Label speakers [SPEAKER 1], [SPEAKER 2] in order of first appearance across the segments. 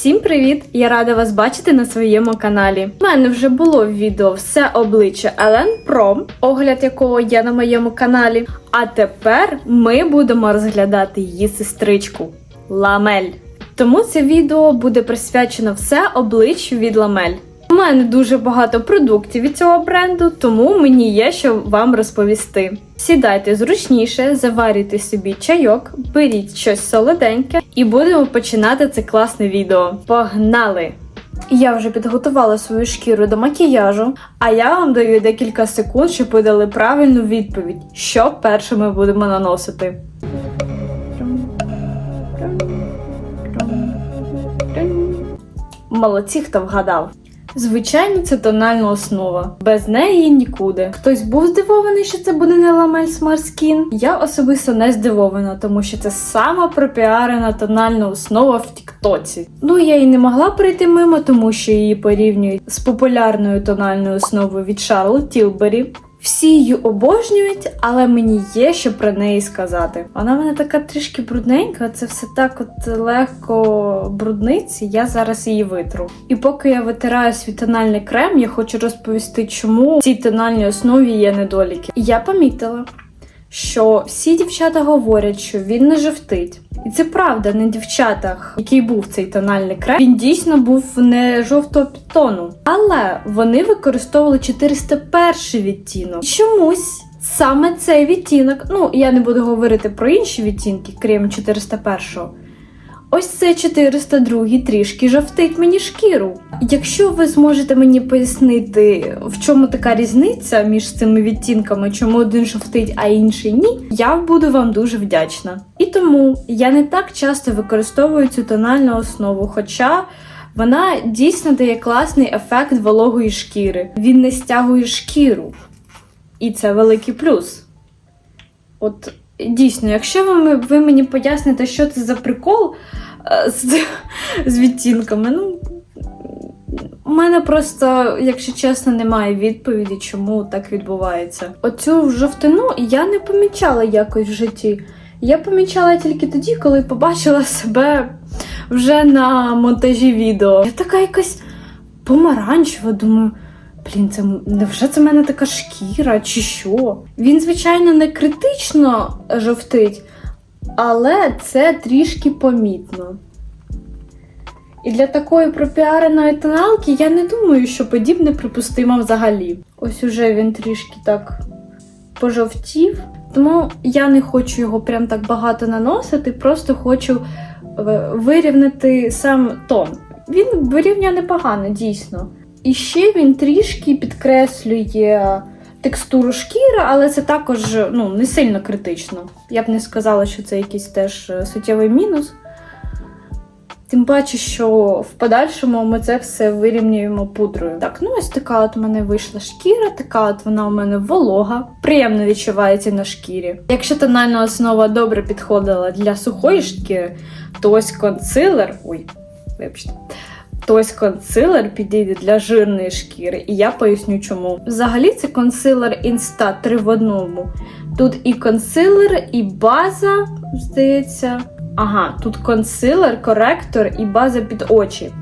[SPEAKER 1] Всім привіт! Я рада вас бачити на своєму каналі. У мене вже було відео все обличчя Елен Пром, огляд якого є на моєму каналі. А тепер ми будемо розглядати її сестричку Ламель. Тому це відео буде присвячено все обличчю від Ламель. Мене дуже багато продуктів від цього бренду, тому мені є що вам розповісти. Сідайте зручніше, заварюйте собі чайок, беріть щось солоденьке і будемо починати це класне відео. Погнали! Я вже підготувала свою шкіру до макіяжу, а я вам даю декілька секунд, щоб ви дали правильну відповідь, що перше ми будемо наносити. Молодці, хто вгадав. Звичайно, це тональна основа. Без неї нікуди. Хтось був здивований, що це буде не ламель Смарскін. Я особисто не здивована, тому що це сама пропіарена тональна основа в Тіктоці. Ну я і не могла прийти мимо, тому що її порівнюють з популярною тональною основою від Charlotte Tilbury. Всі її обожнюють, але мені є що про неї сказати. Вона в мене така трішки брудненька, це все так от легко брудниці. Я зараз її витру. І поки я витираю свій тональний крем, я хочу розповісти, чому в цій тональній основі є недоліки. Я помітила, що всі дівчата говорять, що він не жовтить. І це правда, на дівчатах, який був цей тональний крем, він дійсно був не жовтого підтону. Але вони використовували 401 відтінок. Чомусь саме цей відтінок, ну я не буду говорити про інші відтінки, крім 401. Ось це 402 трішки жовтить мені шкіру. Якщо ви зможете мені пояснити, в чому така різниця між цими відтінками, чому один жовтить, а інший ні, я буду вам дуже вдячна. І тому я не так часто використовую цю тональну основу, хоча вона дійсно дає класний ефект вологої шкіри. Він не стягує шкіру. І це великий плюс. От дійсно, якщо ви, ви мені поясните, що це за прикол з, з відтінками, ну. У мене просто, якщо чесно, немає відповіді, чому так відбувається. Оцю жовтину я не помічала якось в житті. Я помічала тільки тоді, коли побачила себе вже на монтажі відео. Я така якась помаранчева, думаю. Блін, це невже це в мене така шкіра, чи що? Він, звичайно, не критично жовтить, але це трішки помітно. І для такої пропіареної тоналки я не думаю, що подібне припустимо взагалі. Ось уже він трішки так пожовтів, тому я не хочу його прям так багато наносити, просто хочу е, вирівняти сам тон. Він вирівняє непогано, дійсно. І ще він трішки підкреслює текстуру шкіри, але це також ну, не сильно критично. Я б не сказала, що це якийсь теж е, суттєвий мінус. Тим паче, що в подальшому ми це все вирівнюємо пудрою. Так, ну ось така от у мене вийшла шкіра, така от вона у мене волога, приємно відчувається на шкірі. Якщо тональна основа добре підходила для сухої шкіри, то ось консилер. Ой, вибачте. То ось консилер підійде для жирної шкіри, і я поясню чому. Взагалі це консилер Insta 3 в одному. Тут і консилер, і база, здається. Ага, тут консилер, коректор і база під очі.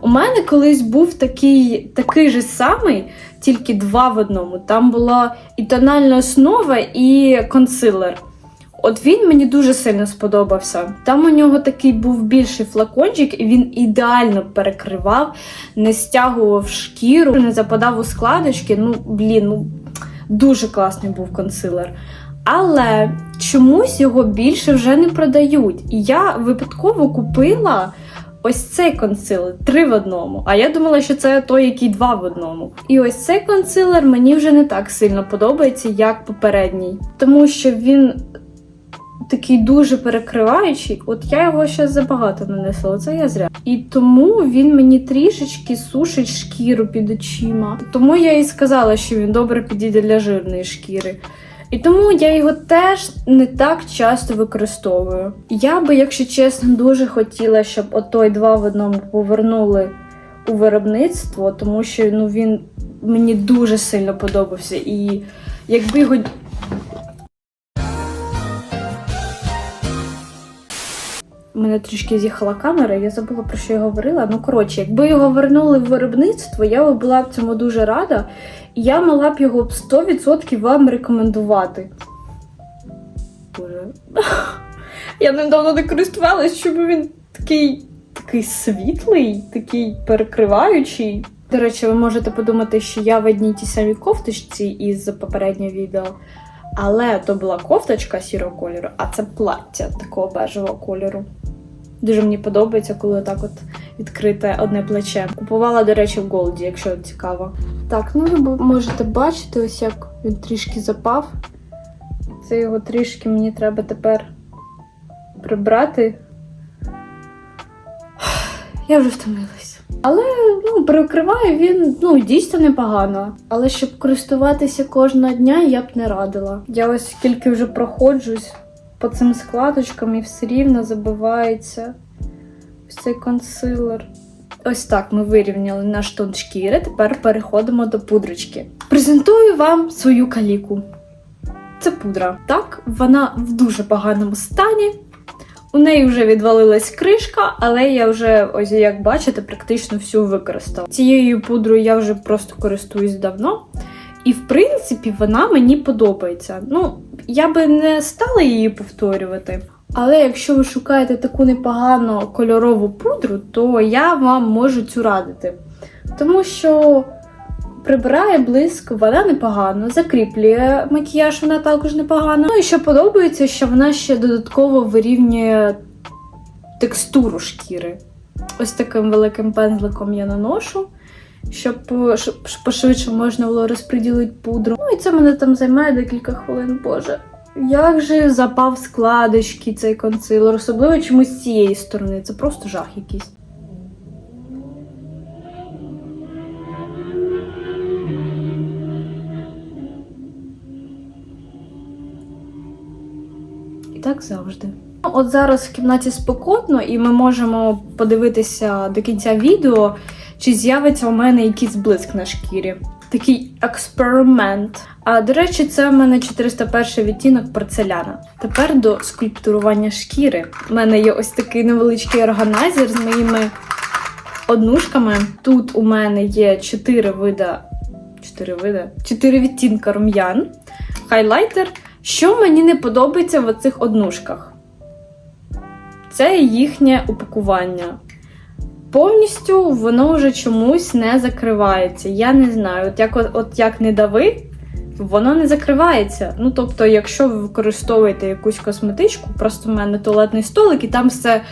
[SPEAKER 1] У мене колись був такий такий же самий, тільки два в одному. Там була і тональна основа, і консилер. От він мені дуже сильно сподобався. Там у нього такий був більший флакончик, і він ідеально перекривав, не стягував шкіру, не западав у складочки. Ну, блін, ну дуже класний був консилер. Але чомусь його більше вже не продають. І я випадково купила ось цей консилер три в одному. А я думала, що це той, який два в одному. І ось цей консилер мені вже не так сильно подобається, як попередній, тому що він. Такий дуже перекриваючий, от я його ще забагато нанесла, це я зря. І тому він мені трішечки сушить шкіру під очима. Тому я і сказала, що він добре підійде для жирної шкіри. І тому я його теж не так часто використовую. Я би, якщо чесно, дуже хотіла, щоб отой два в одному повернули у виробництво, тому що ну, він мені дуже сильно подобався. І якби його. Мене трішки з'їхала камера, я забула про що я говорила. Ну, коротше, якби його вернули в виробництво, я була б цьому дуже рада. І я могла б його 100% вам рекомендувати. Боже. Я ним давно не користувалась, щоб він такий, такий світлий, такий перекриваючий. До речі, ви можете подумати, що я в одній тій самій кофточці із попереднього відео. Але то була кофточка сірого кольору, а це плаття такого бежевого кольору. Дуже мені подобається, коли так от відкрите одне плече. Купувала, до речі, в Голді, якщо цікаво. Так, ну ви можете бачити, ось як він трішки запав. Це його трішки мені треба тепер прибрати. Я вже втомилась. Але ну, перекриває він ну, дійсно непогано. Але щоб користуватися кожного дня, я б не радила. Я ось скільки вже проходжусь по цим складочкам і все рівно забивається ось цей консилер. Ось так ми вирівняли наш тон шкіри. Тепер переходимо до пудрочки. Презентую вам свою каліку. Це пудра. Так, вона в дуже поганому стані. У неї вже відвалилась кришка, але я вже, ось як бачите, практично всю використала. Цією пудрою я вже просто користуюсь давно. І, в принципі, вона мені подобається. Ну, я би не стала її повторювати. Але якщо ви шукаєте таку непогану кольорову пудру, то я вам можу цю радити. Тому що прибирає блиск, вона непогано, закріплює макіяж, вона також непогано. Ну і що подобається, що вона ще додатково вирівнює текстуру шкіри. Ось таким великим пензликом я наношу, щоб е, пошвидше можна було розподілити пудру. Ну і це мене там займає декілька хвилин, боже. Як же запав складочки цей консилер, особливо чомусь з цієї сторони. Це просто жах якийсь. І так завжди. Ну, От зараз в кімнаті спекотно, і ми можемо подивитися до кінця відео, чи з'явиться у мене якийсь блиск на шкірі. Такий експеримент. А до речі, це в мене 401 відтінок порцеляна. Тепер до скульптурування шкіри. У мене є ось такий невеличкий органайзер з моїми однушками. Тут у мене є 4 вида. 4 вида? 4 відтінка рум'ян, хайлайтер. Що мені не подобається в оцих однушках? Це їхнє упакування. Повністю воно вже чомусь не закривається. Я не знаю, от як, от як не дави, воно не закривається. Ну, тобто, якщо ви використовуєте якусь косметичку, просто в мене туалетний столик, і там все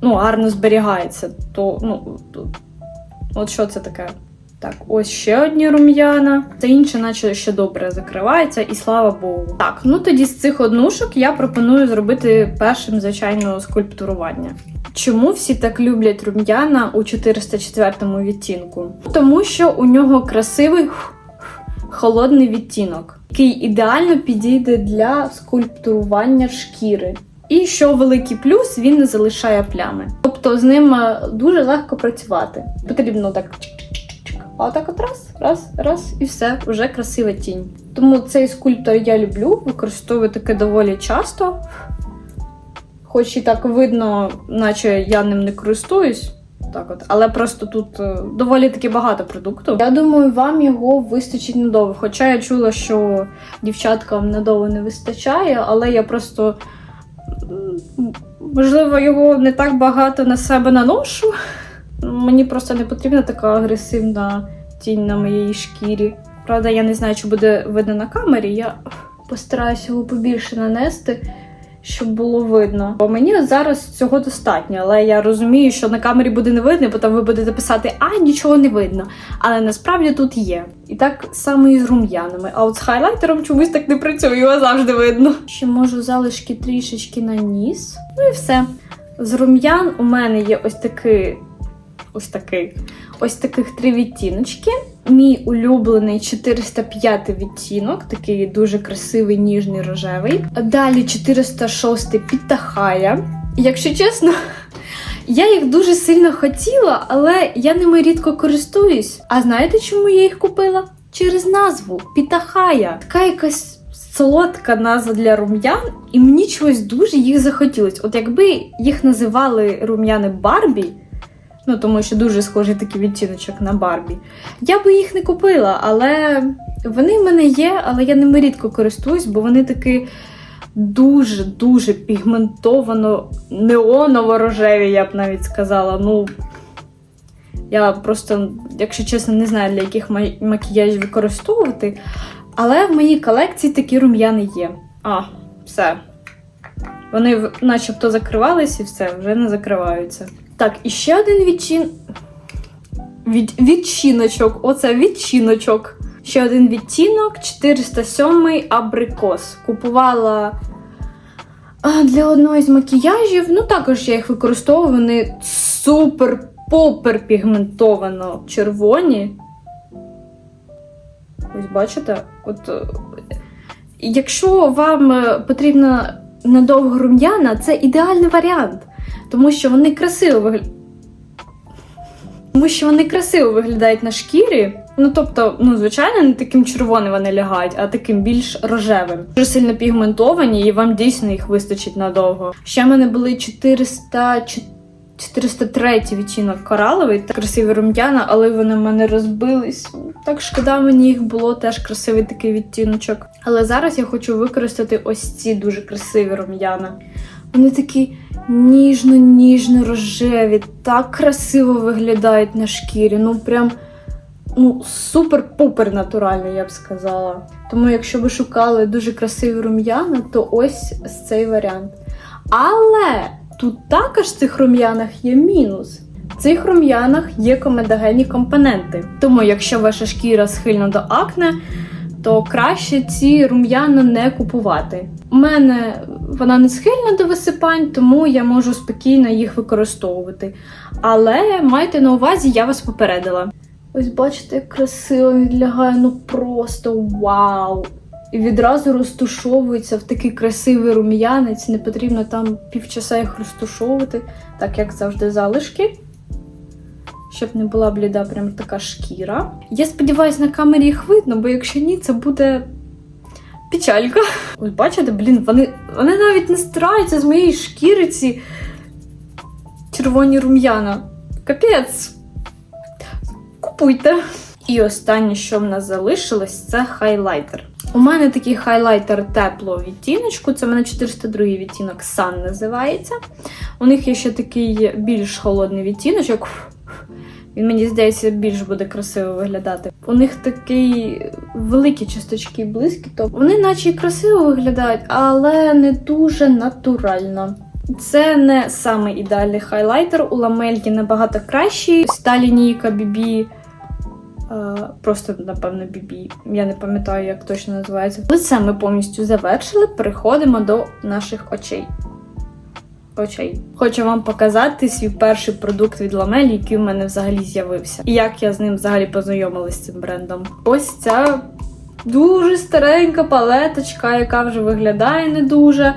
[SPEAKER 1] ну, гарно зберігається, то ну, от що це таке? Так, ось ще одні рум'яна. Це інше, наче ще добре закривається, і слава Богу. Так, ну тоді з цих однушок я пропоную зробити першим, звичайно, скульптурування. Чому всі так люблять рум'яна у 404 відтінку? Тому що у нього красивий холодний відтінок, який ідеально підійде для скульптурування шкіри. І що великий плюс, він не залишає плями. Тобто з ним е, дуже легко працювати. Потрібно так. А отак от раз, раз, раз, і все, вже красива тінь. Тому цей скульптор я люблю, використовую таке доволі часто. Хоч і так видно, наче я ним не користуюсь. Так от, але просто тут е, доволі таки багато продукту. Я думаю, вам його вистачить надовго. Хоча я чула, що дівчаткам надовго не вистачає, але я просто можливо його не так багато на себе наношу. Мені просто не потрібна така агресивна тінь на моїй шкірі. Правда, я не знаю, чи буде видно на камері. Я постараюся його побільше нанести, щоб було видно. Бо мені зараз цього достатньо, але я розумію, що на камері буде не видно, потім ви будете писати, а нічого не видно. Але насправді тут є. І так само і з рум'янами. А от з хайлайтером чомусь так не працює, його завжди видно. Ще можу залишки трішечки на ніс. Ну і все. З рум'ян у мене є ось такий. Ось такий. Ось таких три відтіночки. Мій улюблений 405 відтінок, такий дуже красивий, ніжний рожевий. Далі 406 Підтахая. Якщо чесно, я їх дуже сильно хотіла, але я ними рідко користуюсь. А знаєте, чому я їх купила? Через назву Підтахая. Така якась солодка назва для рум'ян, і мені чогось дуже їх захотілось. От якби їх називали рум'яни Барбі, ну тому що дуже схожий такий відтіночок на Барбі, я би їх не купила, але вони в мене є, але я ними рідко користуюсь, бо вони такі дуже-дуже пігментовано неоново-рожеві, я б навіть сказала. Ну, я просто, якщо чесно, не знаю, для яких ма- макіяжів використовувати. Але в моїй колекції такі рум'яни є. А, все. Вони начебто закривались і все, вже не закриваються. Так, і ще один відчин. Від... Відчиночок. Оце відчиночок. Ще один відтінок 407 абрикос. Купувала для одного з макіяжів. Ну, також я їх використовую. Вони супер-попер пігментовано червоні. Ось бачите? От, е, якщо вам е, потрібна надовго рум'яна, це ідеальний варіант. Тому що вони красиво виглядають. Тому що вони красиво виглядають на шкірі. Ну, тобто, ну, звичайно, не таким червоним вони лягають, а таким більш рожевим. Дуже сильно пігментовані, і вам дійсно їх вистачить надовго. Ще в мене були 400... 403 відтінок кораловий, та красиві рум'яна, але вони в мене розбились. Так шкода, мені їх було теж красивий такий відтіночок. Але зараз я хочу використати ось ці дуже красиві рум'яна. Вони такі ніжно-ніжно рожеві, так красиво виглядають на шкірі. Ну прям ну, супер-пупер натурально, я б сказала. Тому, якщо ви шукали дуже красиві рум'яна, то ось цей варіант. Але тут також в цих рум'янах є мінус. В цих рум'янах є комедогенні компоненти. Тому, якщо ваша шкіра схильна до акне, то краще ці рум'яна не купувати. У мене вона не схильна до висипань, тому я можу спокійно їх використовувати. Але майте на увазі, я вас попередила. Ось бачите, як красиво відлягає, ну просто вау! І відразу розтушовується в такий красивий рум'янець. Не потрібно там півчаса їх розтушовувати, так як завжди залишки. Щоб не була бліда прям така шкіра. Я сподіваюся, на камері їх видно, бо якщо ні, це буде печалька. Ось бачите, блін, вони, вони навіть не стираються з моєї шкіри ці червоні рум'яна. Капець. Купуйте. І останнє, що в нас залишилось, це хайлайтер. У мене такий хайлайтер теплого відтіночку. Це в мене 402 відтінок Sun називається. У них є ще такий більш холодний відтіночок. Він мені здається більш буде красиво виглядати. У них такий великі часточки близькі, то вони наче й красиво виглядають, але не дуже натурально. Це не саме ідеальний хайлайтер. У ламель є набагато кращий. Ось та лінійка BB. е, Просто, напевно, BB. Я не пам'ятаю, як точно називається. Лице ми повністю завершили. Переходимо до наших очей. Очей. Хочу вам показати свій перший продукт від Ламель, який у мене взагалі з'явився. І як я з ним взагалі познайомилась з цим брендом. Ось ця дуже старенька палеточка, яка вже виглядає не дуже.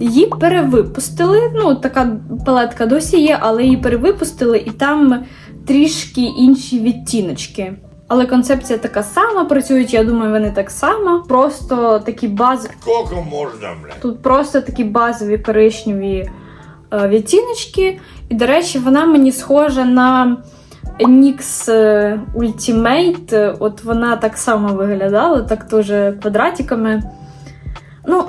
[SPEAKER 1] Її перевипустили. Ну, така палетка досі є, але її перевипустили, і там трішки інші відтіночки. Але концепція така сама, працюють, я думаю, вони так само. Просто такі базові.
[SPEAKER 2] Сколько можно, блядь?
[SPEAKER 1] Тут просто такі базові коричневі відтіночки. І, до речі, вона мені схожа на NYX е, Ultimate. От вона так само виглядала, так теж квадратиками. Ну,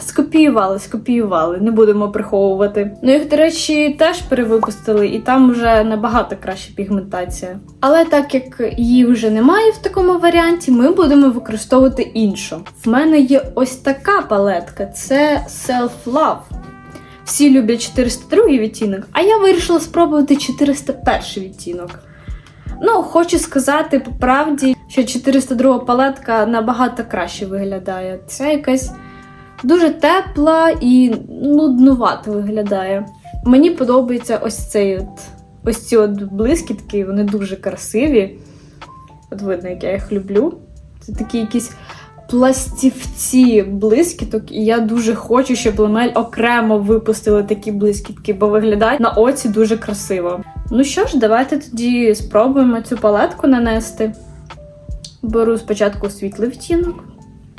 [SPEAKER 1] скопіювали, скопіювали, не будемо приховувати. Ну, їх, до речі, теж перевипустили, і там вже набагато краща пігментація. Але так як її вже немає в такому варіанті, ми будемо використовувати іншу. В мене є ось така палетка: це Self Love. Всі люблять 402 відтінок, а я вирішила спробувати 401 відтінок. Ну, хочу сказати по правді, що 402 палетка набагато краще виглядає. Це якась дуже тепла і нуднувато виглядає. Мені подобається ось цей от, ось ці от блискітки, вони дуже красиві. От видно, як я їх люблю. Це такі якісь пластівці блискіток, і я дуже хочу, щоб Ламель окремо випустили такі блискітки, бо виглядають на оці дуже красиво. Ну що ж, давайте тоді спробуємо цю палетку нанести. Беру спочатку світлий втінок.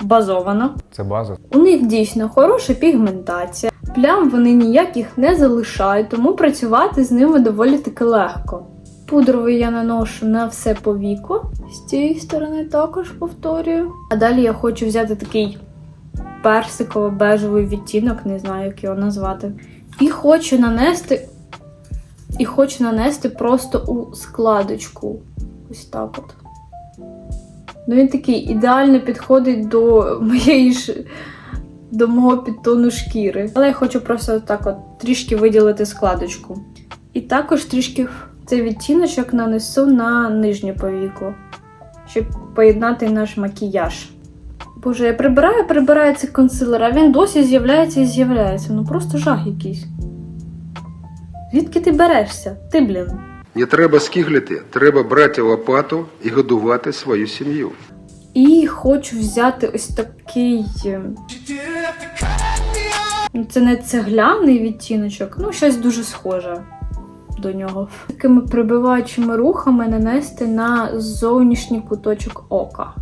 [SPEAKER 1] базована.
[SPEAKER 2] Це база.
[SPEAKER 1] У них дійсно хороша пігментація. Плям вони ніяких не залишають, тому працювати з ними доволі таки легко. Пудровий я наношу на все повіко. З цієї сторони також повторюю. А далі я хочу взяти такий персиково-бежевий відтінок, не знаю, як його назвати. І хочу нанести. І хочу нанести просто у складочку. Ось так от. Ну, він такий ідеально підходить до моєї ж до мого підтону шкіри. Але я хочу просто так от трішки виділити складочку. І також трішки цей відтіночок нанесу на нижнє повіко, щоб поєднати наш макіяж. Боже, я прибираю, прибираю цей консилер, а він досі з'являється і з'являється. Ну просто жах якийсь. Звідки ти берешся? Ти, блін.
[SPEAKER 3] Не треба скиглити, треба брати лопату і годувати свою сім'ю.
[SPEAKER 1] І хочу взяти ось такий. е, ну, Це не цегляний відтіночок, ну щось дуже схоже до нього. Такими прибиваючими рухами нанести на зовнішній куточок ока.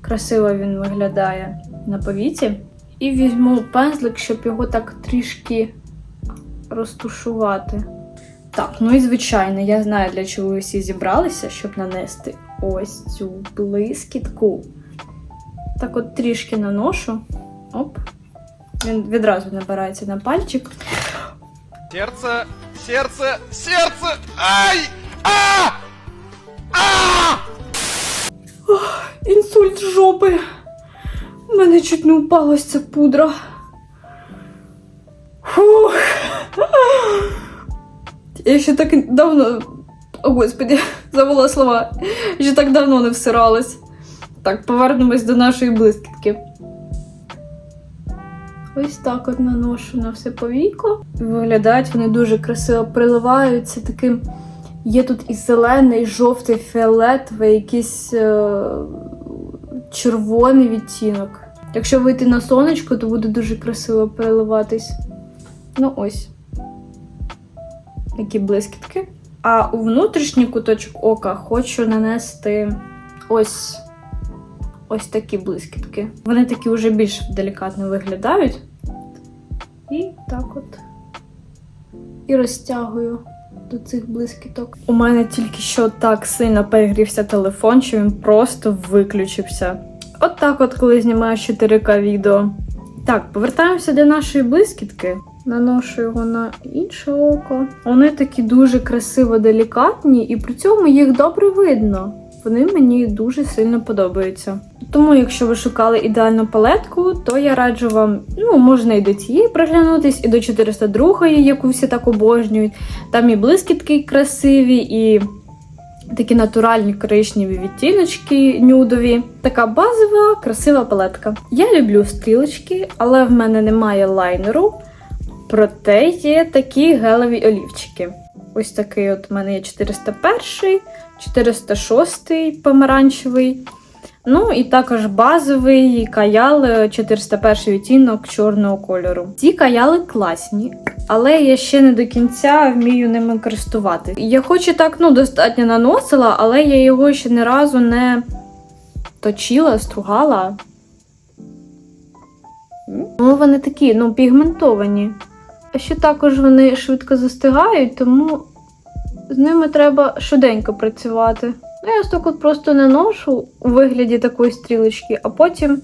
[SPEAKER 1] Красиво він виглядає на повіці. І візьму пензлик, щоб його так трішки розтушувати. Так, ну і звичайно, я знаю, для чого ви всі зібралися, щоб нанести ось цю блискітку. Так от трішки наношу. Оп. Він відразу набирається на пальчик.
[SPEAKER 4] Сердце, сердце, сердце! Ай! А! А!
[SPEAKER 1] Інсульт жопи. У мене чуть не упалась ця пудра. Фух. Я ще так давно. О, господи, забула слова. Я ще так давно не всиралась. Так, повернемось до нашої блискітки. Ось так от наношу на все повіко. Виглядають вони дуже красиво приливаються таким. Є тут і зелений, і жовтий, фіолетовий, якийсь е- червоний відтінок. Якщо вийти на сонечко, то буде дуже красиво переливатись. Ну ось. Такі блискітки. А у внутрішній куточок ока хочу нанести ось ось такі блискітки. Вони такі вже більш делікатно виглядають. От. І розтягую до цих блискіток. У мене тільки що так сильно перегрівся телефон, що він просто виключився. От так от, коли знімаєш 4К відео. Так, повертаємося до нашої блискітки. Наношу його на інше око. Вони такі дуже красиво делікатні, і при цьому їх добре видно. Вони мені дуже сильно подобаються. Тому, якщо ви шукали ідеальну палетку, то я раджу вам, ну, можна і до цієї приглянутись, і до 402, яку всі так обожнюють. Там і блискітки красиві, і такі натуральні коричневі відтіночки нюдові. Така базова, красива палетка. Я люблю стрілочки, але в мене немає лайнеру. Проте є такі гелеві олівчики. Ось такий от у мене є 401, 406 помаранчевий. Ну і також базовий каял 401 відтінок чорного кольору. Ці каяли класні, але я ще не до кінця вмію ними користувати. Я хоч і так ну, достатньо наносила, але я його ще ні разу не точила, стругала. Ну, вони такі, ну, пігментовані. А ще також вони швидко застигають, тому з ними треба швиденько працювати. Я ось так от просто не ношу у вигляді такої стрілочки, а потім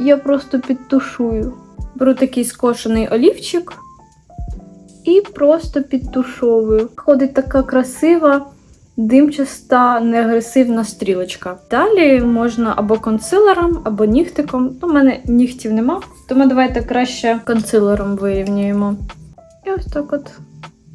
[SPEAKER 1] я просто підтушую. Беру такий скошений олівчик і просто підтушовую. Ходить така красива, димчаста, неагресивна стрілочка. Далі можна або консилером, або нігтиком. У мене нігтів нема, тому давайте краще консилером вирівнюємо. І ось так от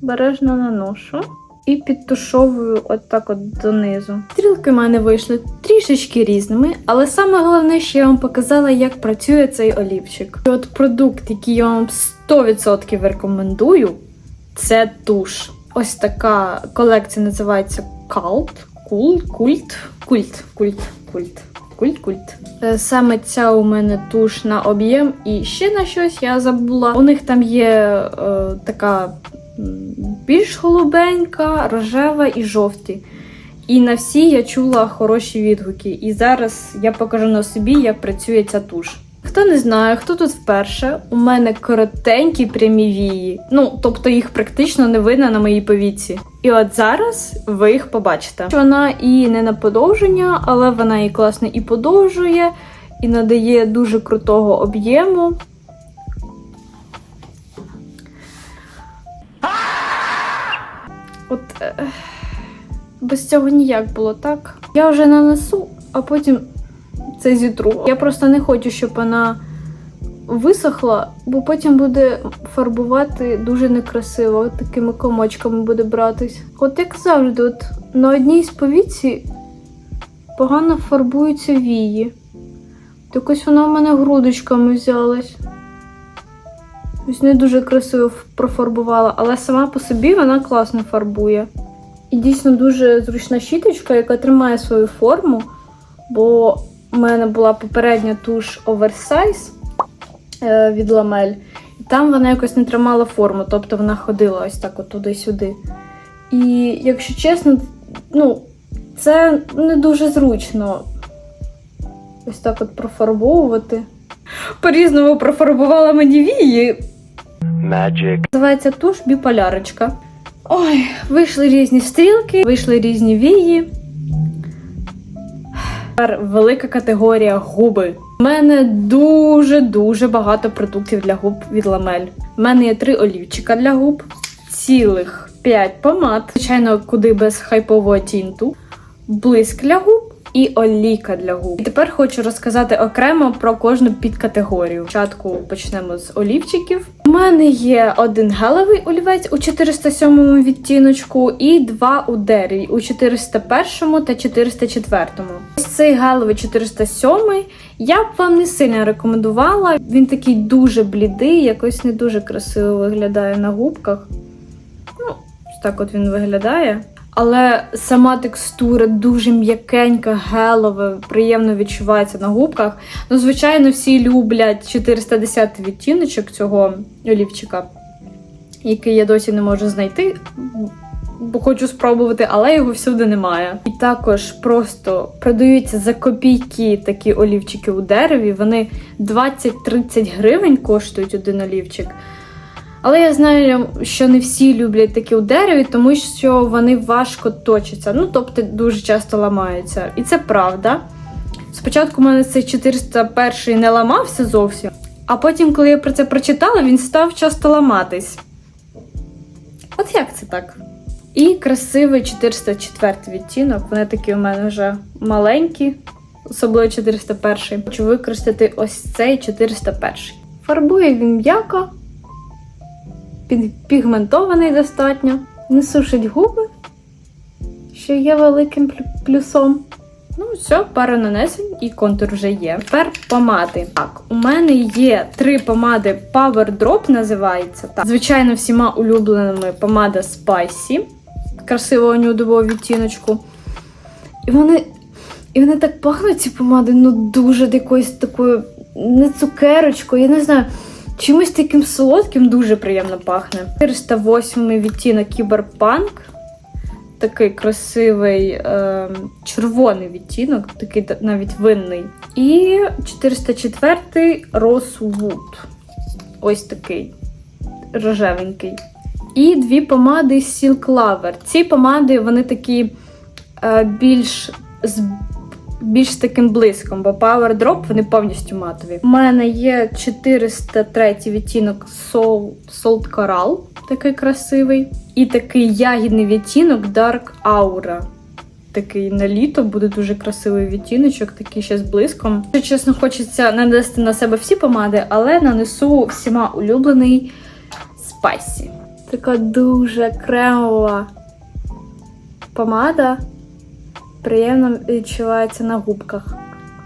[SPEAKER 1] бережно наношу. І підтушовую отак от донизу. Стрілки в мене вийшли трішечки різними, але саме головне, що я вам показала, як працює цей олівчик. І от продукт, який я вам 100% рекомендую, це туш. Ось така колекція називається Cult. Культ, культ, культ, культ, культ. Культ, культ. Е, Саме ця у мене туш на об'єм і ще на щось я забула. У них там є е, така більш голубенька, рожева і жовті. І на всі я чула хороші відгуки. І зараз я покажу на собі, як працює ця туш. Хто не знає, хто тут вперше, у мене коротенькі прямі вії. Ну, тобто їх практично не видно на моїй повіці. І от зараз ви їх побачите. Вона і не на подовження, але вона і класно і подовжує, і надає дуже крутого об'єму. От е, без цього ніяк було так. Я вже нанесу, а потім це зітру. Я просто не хочу, щоб вона висохла, бо потім буде фарбувати дуже некрасиво. Такими комочками буде братись. От як завжди, от на одній з повіці погано фарбуються вії. Якось вона в мене грудочками взялась. Ось не дуже красиво профарбувала, але сама по собі вона класно фарбує. І дійсно дуже зручна щіточка, яка тримає свою форму, бо у мене була попередня туш оверсайз е, від ламель, і там вона якось не тримала форму, тобто вона ходила ось так от туди-сюди. І якщо чесно, ну, це не дуже зручно ось так от профарбовувати. По-різному профарбувала мені вії.
[SPEAKER 2] Magic.
[SPEAKER 1] Називається туш біполярочка. Ой, вийшли різні стрілки, вийшли різні вії. Тепер велика категорія губи. У мене дуже-дуже багато продуктів для губ від ламель. У мене є три олівчика для губ, цілих 5 помад, звичайно, куди без хайпового тінту, блиск для губ і олійка для губ. І тепер хочу розказати окремо про кожну підкатегорію. Спочатку почнемо з олівчиків. Мене є один гелевий олівець у 407 відтіночку і два у дереві у 401 та 404. Ось цей гелевий 407 я б вам не сильно рекомендувала. Він такий дуже блідий, якось не дуже красиво виглядає на губках. Ну, так от він виглядає. Але сама текстура дуже м'якенька, гелова, приємно відчувається на губках. Ну, звичайно, всі люблять 410 відтіночок цього олівчика, який я досі не можу знайти, бо хочу спробувати, але його всюди немає. І також просто продаються за копійки такі олівчики у дереві. Вони 20-30 гривень коштують один олівчик. Але я знаю, що не всі люблять такі у дереві, тому що вони важко точаться. Ну, тобто дуже часто ламаються. І це правда. Спочатку у мене цей 401 не ламався зовсім, а потім, коли я про це прочитала, він став часто ламатись. От як це так? І красивий 404 відтінок. Вони такі у мене вже маленькі, особливо 401. Хочу використати ось цей 401. Фарбує він м'яко, пігментований достатньо, не сушить губи, що є великим плюсом. Ну, все, пара нанесень і контур вже є. Тепер помади. Так, у мене є три помади Power Drop називається. Так. Звичайно, всіма улюбленими помада Spicy, красивого нюдового відтіночку. І вони, і вони так пахнуть, ці помади, ну дуже якоюсь такою не цукерочкою, я не знаю. Чимось таким солодким дуже приємно пахне. 408 відтінок кіберпанк. Такий красивий е, червоний відтінок, такий навіть винний. І 404 Rosewood. Ось такий рожевенький. І дві помади Silk Lover. Ці помади вони такі е, більш з більш таким блиском, бо Power Drop вони повністю матові. У мене є 403 відтінок Soul, Salt Coral, такий красивий. І такий ягідний відтінок Dark Aura. Такий на літо буде дуже красивий відтіночок, такий ще з блиском. Якщо чесно, хочеться нанести на себе всі помади, але нанесу всіма улюблений Spicy. Така дуже кремова помада приємно відчувається на губках.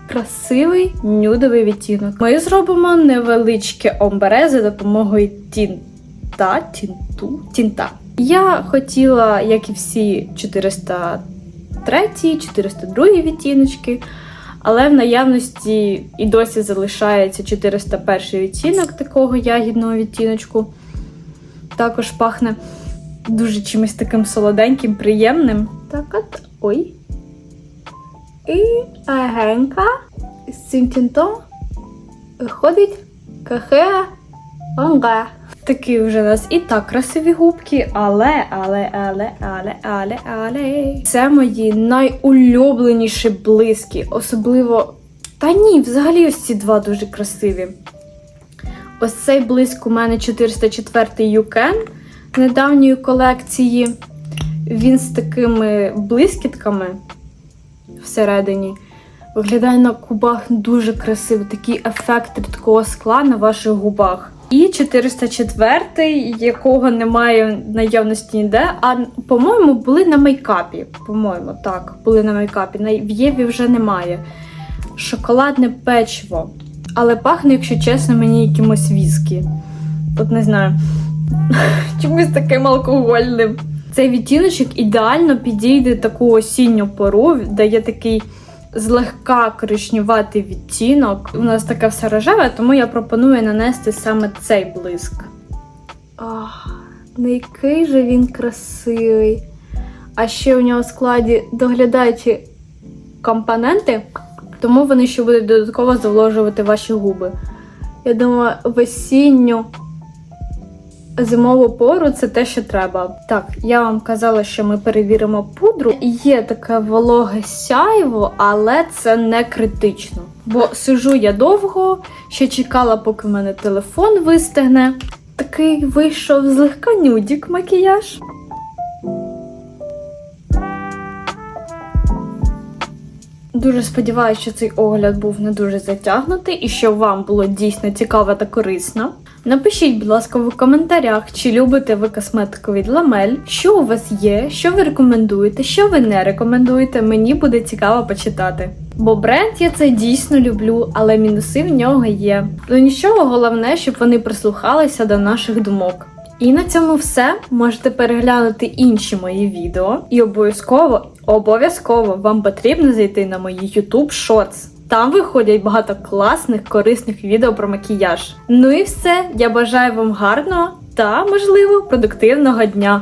[SPEAKER 1] Красивий нюдовий відтінок. Ми зробимо невеличке омбре за допомогою тінта, тінту, тінта. Я хотіла, як і всі 403, 402 відтіночки, але в наявності і досі залишається 401 відтінок такого ягідного відтіночку. Також пахне дуже чимось таким солоденьким, приємним. Так, от Ой. І агенька з цим тінтом виходить кахе онга. Такі вже у нас і так красиві губки, але, але, але, але, але, але. Це мої найулюбленіші блиски. Особливо. Та ні, взагалі ось ці два дуже красиві. Ось цей блиск у мене 404 Юкен недавньої колекції. Він з такими блискітками всередині. Виглядає на губах дуже красиво, такий ефект рідкого скла на ваших губах. І 404, якого немає наявності ніде, а по-моєму, були на мейкапі. По-моєму, так, були на мейкапі. В Єві вже немає. Шоколадне печиво. Але пахне, якщо чесно, мені якимось віскі. От не знаю. Чомусь таким алкогольним. Цей відтіночок ідеально підійде таку осінню пору, дає такий злегка коричневатий відтінок. У нас таке все рожеве, тому я пропоную нанести саме цей блиск. Ах, ну який же він красивий. А ще у нього в складі доглядаючі компоненти, тому вони ще будуть додатково завложувати ваші губи. Я думаю, в осінню зимову пору це те, що треба. Так, я вам казала, що ми перевіримо пудру. Є таке вологе сяйво, але це не критично. Бо сижу я довго, ще чекала, поки в мене телефон вистигне. Такий вийшов злегка нюдік макіяж. Дуже сподіваюся, що цей огляд був не дуже затягнутий і що вам було дійсно цікаво та корисно. Напишіть, будь ласка, в коментарях, чи любите ви косметику від Ламель, що у вас є, що ви рекомендуєте, що ви не рекомендуєте. Мені буде цікаво почитати. Бо бренд я це дійсно люблю, але мінуси в нього є. Ну нічого, головне, щоб вони прислухалися до наших думок. І на цьому все. Можете переглянути інші мої відео. І обов'язково, обов'язково вам потрібно зайти на мої YouTube Shorts. Там виходять багато класних, корисних відео про макіяж. Ну і все. Я бажаю вам гарного та, можливо, продуктивного дня.